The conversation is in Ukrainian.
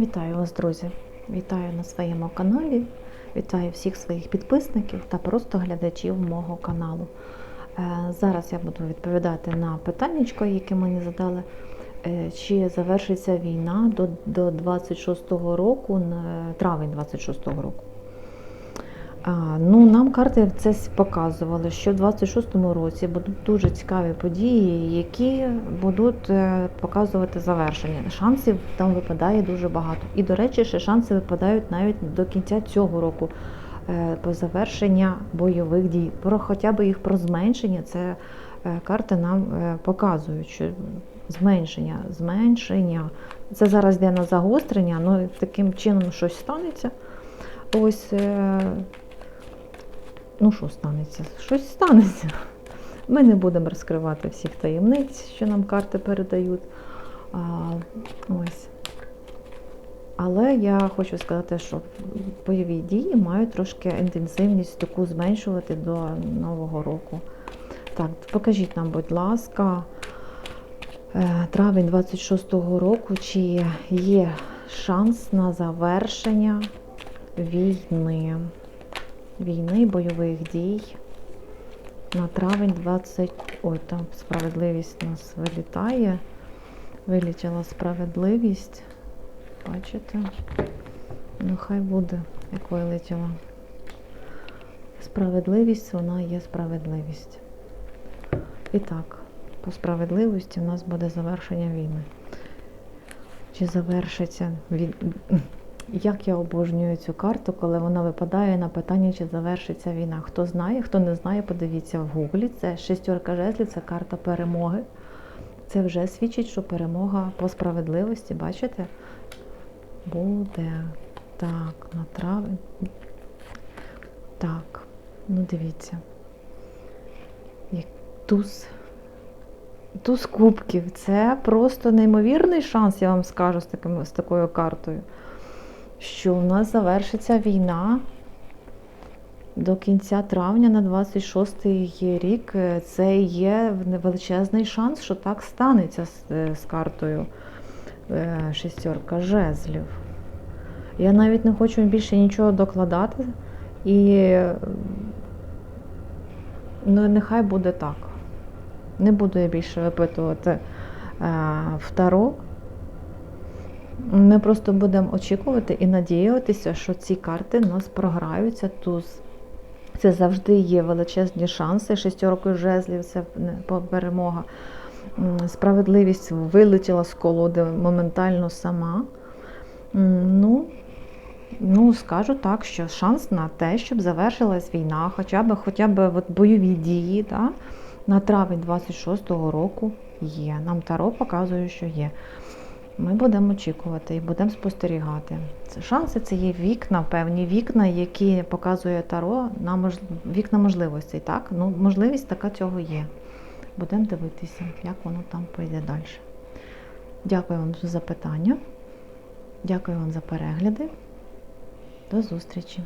Вітаю вас, друзі! Вітаю на своєму каналі. Вітаю всіх своїх підписників та просто глядачів мого каналу. Е, Зараз я буду відповідати на питання, яке мені задали. Е, Чи завершиться війна до, до 26-го року, травень 26-го року? А, ну, нам карти це показували, що в 26-му році будуть дуже цікаві події, які будуть е, показувати завершення. Шансів там випадає дуже багато. І, до речі, ще шанси випадають навіть до кінця цього року е, по завершення бойових дій. Про хоча б їх про зменшення, це е, карти нам показують, що зменшення, зменшення. Це зараз йде на загострення, ну таким чином щось станеться. Ось, ну що станеться? Щось станеться. Ми не будемо розкривати всіх таємниць, що нам карти передають. А, ось. Але я хочу сказати, що бойові дії мають трошки інтенсивність таку зменшувати до Нового року. Так, покажіть нам, будь ласка, е, травень 26-го року, чи є шанс на завершення війни, війни, бойових дій на травень 20. Ой, там справедливість нас вилітає. Вилітіла справедливість. Бачите? Ну, хай буде, як вилетіла. Справедливість, вона є справедливість. І так, по справедливості у нас буде завершення війни. Чи завершиться він. Як я обожнюю цю карту, коли вона випадає на питання, чи завершиться війна. Хто знає, хто не знає, подивіться в гуглі. Це шестерка жезлів, це карта перемоги. Це вже свідчить, що перемога по справедливості, бачите? Буде. Так, на травень. Так, ну дивіться. Як туз. Туз кубків. Це просто неймовірний шанс, я вам скажу з, таким, з такою картою що у нас завершиться війна до кінця травня на 26-й рік. Це є величезний шанс, що так станеться з, з картою е, шестерка жезлів. Я навіть не хочу більше нічого докладати. І ну, нехай буде так. Не буду я більше випитувати е, в Таро. Ми просто будемо очікувати і надіятися, що ці карти нас програються туз. Це завжди є величезні шанси. Шестеркою жезлів це перемога. Справедливість вилетіла з колоди моментально сама. Ну, ну, скажу так, що шанс на те, щоб завершилась війна, хоча б хоча б от бойові дії да, на травень 26-го року є. Нам Таро показує, що є. Ми будемо очікувати і будемо спостерігати. Це шанси це є вікна, певні вікна, які показує Таро на мож... вікна можливостей. Так? Ну, Можливість така цього є. Будемо дивитися, як воно там пойде далі. Дякую вам за запитання. Дякую вам за перегляди. До зустрічі!